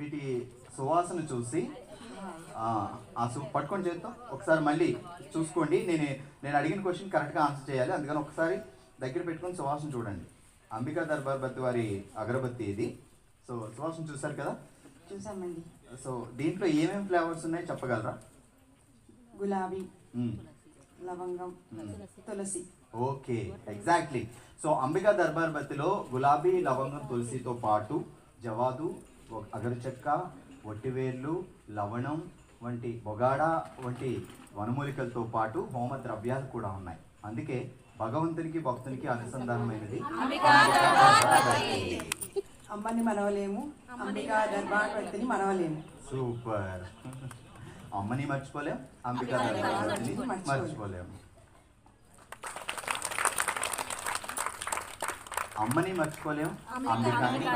వీటి సువాసన చూసి ఆ, సు పట్టుకొని చేద్దాం ఒకసారి మళ్ళీ చూసుకోండి. నేను నేను అడిగిన క్వశ్చన్ కరెక్ట్గా ఆన్సర్ చేయాలి. అందుకని ఒకసారి దగ్గర పెట్టుకొని సువాసన చూడండి. అంబికా దర్బార్ బత్తి వారి అగరబత్తి ఇది. సో సువాసన చూసారు కదా? చూసామండి. సో దీంట్లో ఏమేమి ఫ్లేవర్స్ ఉన్నాయో చెప్పగలరా? గులాబీ. లవంగం తులసి. Okay exactly. So Ambika Darbar బత్తిలో గులాబీ లవంగం తులసితో పాటు జవాదు అగరు చెక్క ఒట్టివేర్లు లవణం వంటి బొగాడా వంటి వనమూలికలతో పాటు హోమ ద్రవ్యాలు కూడా ఉన్నాయి. అందుకే భగవంతునికి భక్తునికి అనుసంధానమైనది. అమ్మని మనవలేము. అంబికా దర్బార్ వ్యక్తిని మనవలేము. సూపర్. అమ్మని మర్చిపోలేం అంబికా దర్బార్ బత్తిని మర్చిపోలేం. అమ్మని మర్చిపోలేం అంబికాని